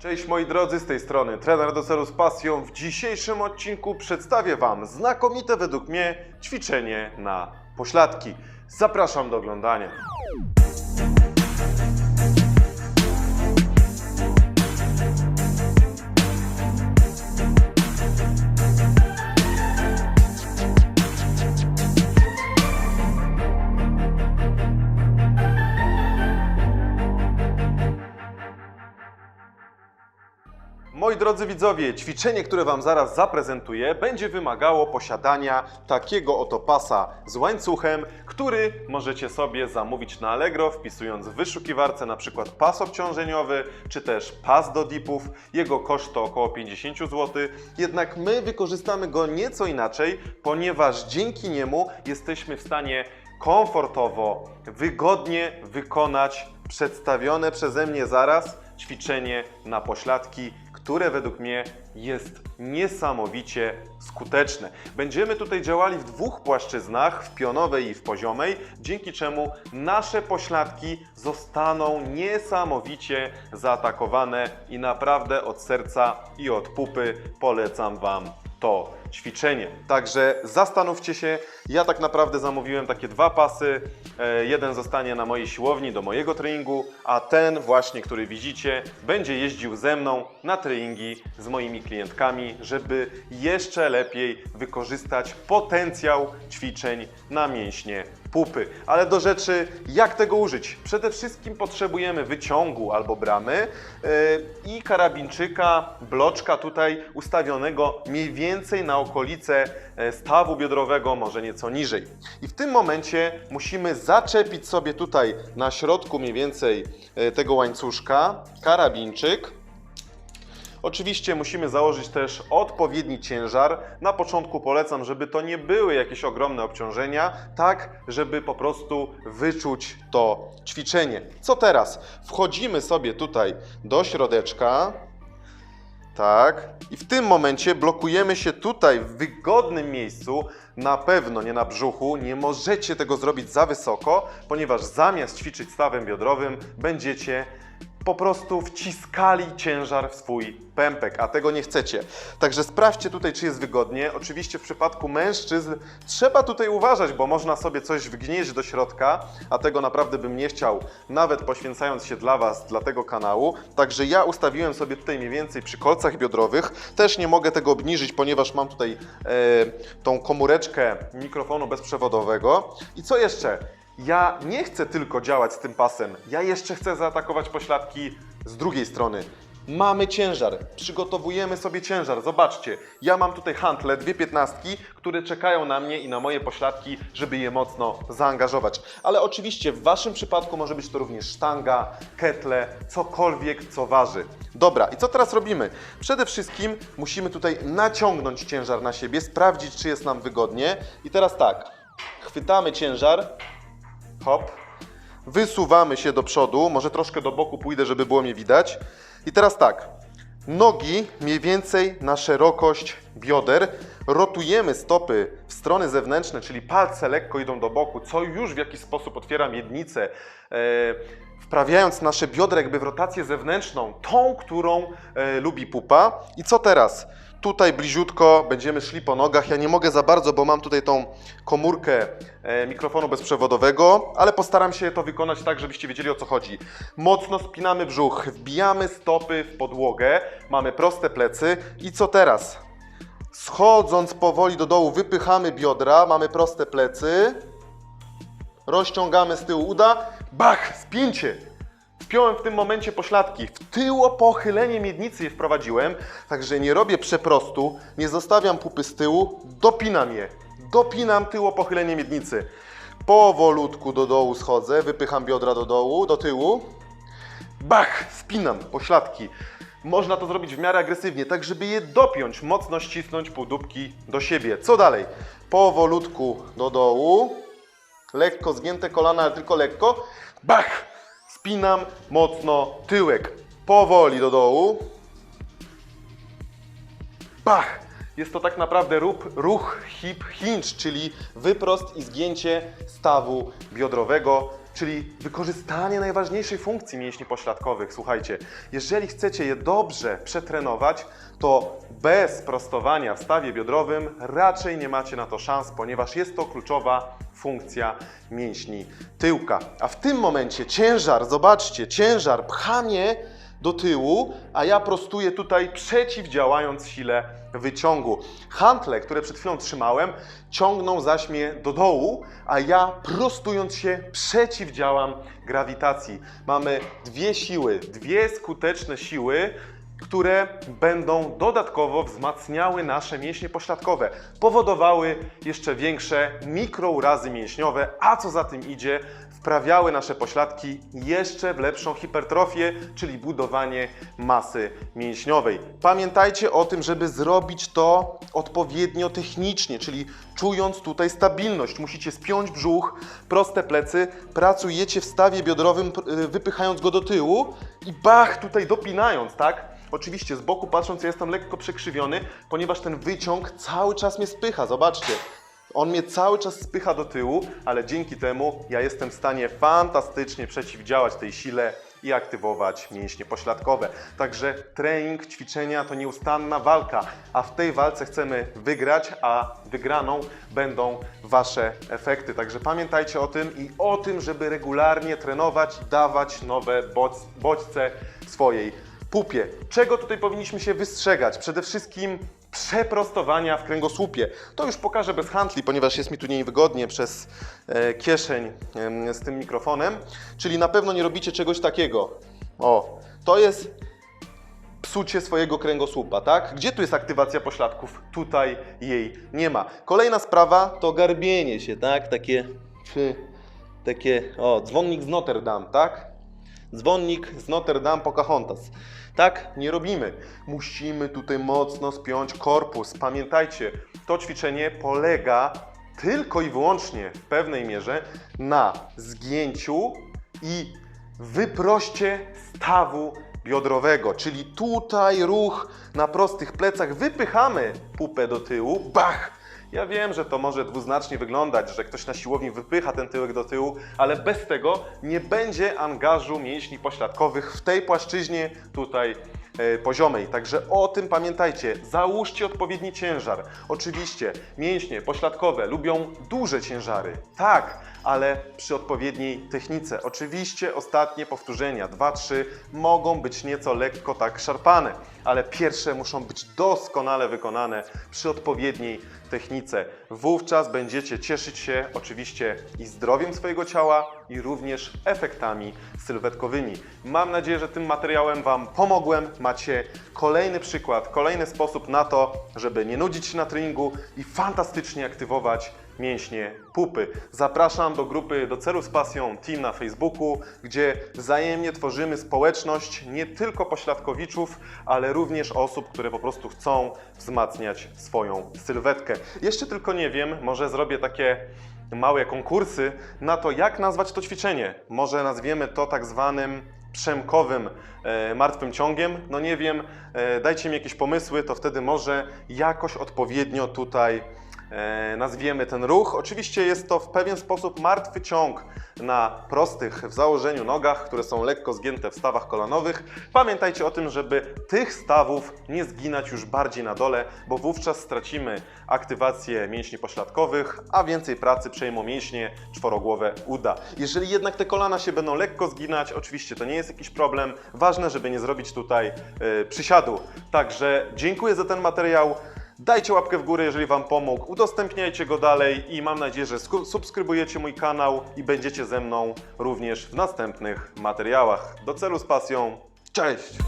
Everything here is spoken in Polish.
Cześć moi drodzy, z tej strony trener do celu z pasją. W dzisiejszym odcinku przedstawię Wam znakomite według mnie ćwiczenie na pośladki. Zapraszam do oglądania. Drodzy widzowie, ćwiczenie, które Wam zaraz zaprezentuję, będzie wymagało posiadania takiego oto pasa z łańcuchem, który możecie sobie zamówić na Allegro, wpisując w wyszukiwarce na przykład pas obciążeniowy, czy też pas do dipów. Jego koszt to około 50 zł, jednak my wykorzystamy go nieco inaczej, ponieważ dzięki niemu jesteśmy w stanie komfortowo, wygodnie wykonać przedstawione przeze mnie zaraz ćwiczenie na pośladki, które według mnie jest niesamowicie skuteczne. Będziemy tutaj działali w dwóch płaszczyznach, w pionowej i w poziomej, dzięki czemu nasze pośladki zostaną niesamowicie zaatakowane i naprawdę od serca i od pupy polecam Wam to ćwiczenie. Także zastanówcie się, ja tak naprawdę zamówiłem takie dwa pasy. E, Jeden zostanie na mojej siłowni do mojego treningu, a ten właśnie, który widzicie, będzie jeździł ze mną na treningi z moimi klientkami, żeby jeszcze lepiej wykorzystać potencjał ćwiczeń na mięśnie pupy. Ale do rzeczy, jak tego użyć? Przede wszystkim potrzebujemy wyciągu albo bramy yy, i karabinczyka, bloczka tutaj ustawionego mniej więcej na okolice e, stawu biodrowego, może nieco niżej. I w tym momencie musimy zaczepić sobie tutaj na środku mniej więcej e, tego łańcuszka karabinczyk. Oczywiście musimy założyć też odpowiedni ciężar. Na początku polecam, żeby to nie były jakieś ogromne obciążenia, tak żeby po prostu wyczuć to ćwiczenie. Co teraz? Wchodzimy sobie tutaj do środeczka. Tak. I w tym momencie blokujemy się tutaj w wygodnym miejscu, na pewno nie na brzuchu. Nie możecie tego zrobić za wysoko, ponieważ zamiast ćwiczyć stawem biodrowym, będziecie po prostu wciskali ciężar w swój pępek, a tego nie chcecie. Także sprawdźcie tutaj, czy jest wygodnie. Oczywiście w przypadku mężczyzn trzeba tutaj uważać, bo można sobie coś wgnieść do środka, a tego naprawdę bym nie chciał, nawet poświęcając się dla Was, dla tego kanału. Także ja ustawiłem sobie tutaj mniej więcej przy kolcach biodrowych. Też nie mogę tego obniżyć, ponieważ mam tutaj e, tą komóreczkę mikrofonu bezprzewodowego. I co jeszcze? Ja nie chcę tylko działać z tym pasem, ja jeszcze chcę zaatakować pośladki z drugiej strony. Mamy ciężar, przygotowujemy sobie ciężar. Zobaczcie, ja mam tutaj hantle, dwie piętnastki, które czekają na mnie i na moje pośladki, żeby je mocno zaangażować. Ale oczywiście w Waszym przypadku może być to również sztanga, ketle, cokolwiek, co waży. Dobra, i co teraz robimy? Przede wszystkim musimy tutaj naciągnąć ciężar na siebie, sprawdzić, czy jest nam wygodnie. I teraz tak, chwytamy ciężar, Hop. Wysuwamy się do przodu, może troszkę do boku pójdę, żeby było mnie widać. I teraz tak, nogi mniej więcej na szerokość bioder. Rotujemy stopy w strony zewnętrzne, czyli palce lekko idą do boku, co już w jakiś sposób otwiera miednicę, e, wprawiając nasze biodra jakby w rotację zewnętrzną, tą, którą e, lubi pupa. I co teraz? Tutaj bliziutko będziemy szli po nogach. Ja nie mogę za bardzo, bo mam tutaj tą komórkę e, mikrofonu bezprzewodowego, ale postaram się to wykonać tak, żebyście wiedzieli o co chodzi. Mocno spinamy brzuch, wbijamy stopy w podłogę, mamy proste plecy i co teraz? Schodząc powoli do dołu, wypychamy biodra, mamy proste plecy, rozciągamy z tyłu uda, bach, spięcie. Wpiąłem w tym momencie pośladki. W tyło pochylenie miednicy je wprowadziłem, także nie robię przeprostu, nie zostawiam pupy z tyłu, dopinam je. Dopinam tyło pochylenie miednicy. Powolutku do dołu schodzę, wypycham biodra do dołu, do tyłu. Bach! Spinam pośladki. Można to zrobić w miarę agresywnie, tak żeby je dopiąć, mocno ścisnąć półdubki do siebie. Co dalej? Powolutku do dołu. Lekko zgięte kolana, ale tylko lekko. Bach! Spinam mocno tyłek. Powoli do dołu. Bach! Jest to tak naprawdę ruch hip hinge, czyli wyprost i zgięcie stawu biodrowego. Czyli wykorzystanie najważniejszej funkcji mięśni pośladkowych. Słuchajcie, jeżeli chcecie je dobrze przetrenować, to bez prostowania w stawie biodrowym raczej nie macie na to szans, ponieważ jest to kluczowa funkcja mięśni tyłka. A w tym momencie ciężar, zobaczcie, ciężar pcha mnie do tyłu, a ja prostuję tutaj przeciwdziałając sile wyciągu. Hantle, które przed chwilą trzymałem, ciągną zaś mnie do dołu, a ja prostując się przeciwdziałam grawitacji. Mamy dwie siły, dwie skuteczne siły, które będą dodatkowo wzmacniały nasze mięśnie pośladkowe, powodowały jeszcze większe mikrourazy mięśniowe, a co za tym idzie, wprawiały nasze pośladki jeszcze w lepszą hipertrofię, czyli budowanie masy mięśniowej. Pamiętajcie o tym, żeby zrobić to odpowiednio technicznie, czyli czując tutaj stabilność. Musicie spiąć brzuch, proste plecy, pracujecie w stawie biodrowym, y, wypychając go do tyłu i bach, tutaj dopinając, tak? Oczywiście z boku patrząc, ja jestem lekko przekrzywiony, ponieważ ten wyciąg cały czas mnie spycha. Zobaczcie. On mnie cały czas spycha do tyłu, ale dzięki temu ja jestem w stanie fantastycznie przeciwdziałać tej sile i aktywować mięśnie pośladkowe. Także trening, ćwiczenia to nieustanna walka, a w tej walce chcemy wygrać, a wygraną będą Wasze efekty. Także pamiętajcie o tym i o tym, żeby regularnie trenować, dawać nowe bodź- bodźce swojej pupie. Czego tutaj powinniśmy się wystrzegać? Przede wszystkim przeprostowania w kręgosłupie. To już pokażę bez handli, ponieważ jest mi tu niewygodnie przez e, kieszeń z tym mikrofonem. Czyli na pewno nie robicie czegoś takiego. O, to jest psucie swojego kręgosłupa, tak? Gdzie tu jest aktywacja pośladków? Tutaj jej nie ma. Kolejna sprawa to garbienie się, tak? Takie, czy, takie, o, dzwonnik z Notre Dame, tak? Dzwonnik z Notre Dame Pocahontas. Tak nie robimy. Musimy tutaj mocno spiąć korpus. Pamiętajcie, to ćwiczenie polega tylko i wyłącznie w pewnej mierze na zgięciu i wyproście stawu biodrowego, czyli tutaj ruch na prostych plecach, wypychamy pupę do tyłu, bach! Ja wiem, że to może dwuznacznie wyglądać, że ktoś na siłowni wypycha ten tyłek do tyłu, ale bez tego nie będzie angażu mięśni pośladkowych w tej płaszczyźnie tutaj e, poziomej. Także o tym pamiętajcie. Załóżcie odpowiedni ciężar. Oczywiście mięśnie pośladkowe lubią duże ciężary. Tak, ale przy odpowiedniej technice. Oczywiście ostatnie powtórzenia, 2-3, mogą być nieco lekko tak szarpane, ale pierwsze muszą być doskonale wykonane przy odpowiedniej technice. Wówczas będziecie cieszyć się oczywiście i zdrowiem swojego ciała, i również efektami sylwetkowymi. Mam nadzieję, że tym materiałem Wam pomogłem. Macie kolejny przykład, kolejny sposób na to, żeby nie nudzić się na treningu i fantastycznie aktywować mięśnie pupy. Zapraszam do grupy Do Celu z Pasją Team na Facebooku, gdzie wzajemnie tworzymy społeczność nie tylko pośladkowiczów, ale również osób, które po prostu chcą wzmacniać swoją sylwetkę. Jeszcze tylko nie wiem, może zrobię takie małe konkursy na to, jak nazwać to ćwiczenie. Może nazwiemy to tak zwanym przemkowym e, martwym ciągiem. No nie wiem, e, dajcie mi jakieś pomysły, to wtedy może jakoś odpowiednio tutaj nazwiemy ten ruch. Oczywiście jest to w pewien sposób martwy ciąg na prostych w założeniu nogach, które są lekko zgięte w stawach kolanowych. Pamiętajcie o tym, żeby tych stawów nie zginać już bardziej na dole, bo wówczas stracimy aktywację mięśni pośladkowych, a więcej pracy przejmą mięśnie czworogłowe uda. Jeżeli jednak te kolana się będą lekko zginać, oczywiście to nie jest jakiś problem. Ważne, żeby nie zrobić tutaj e, przysiadu. Także dziękuję za ten materiał. Dajcie łapkę w górę, jeżeli Wam pomógł, udostępniajcie go dalej i mam nadzieję, że subskrybujecie mój kanał i będziecie ze mną również w następnych materiałach. Do celu z pasją. Cześć!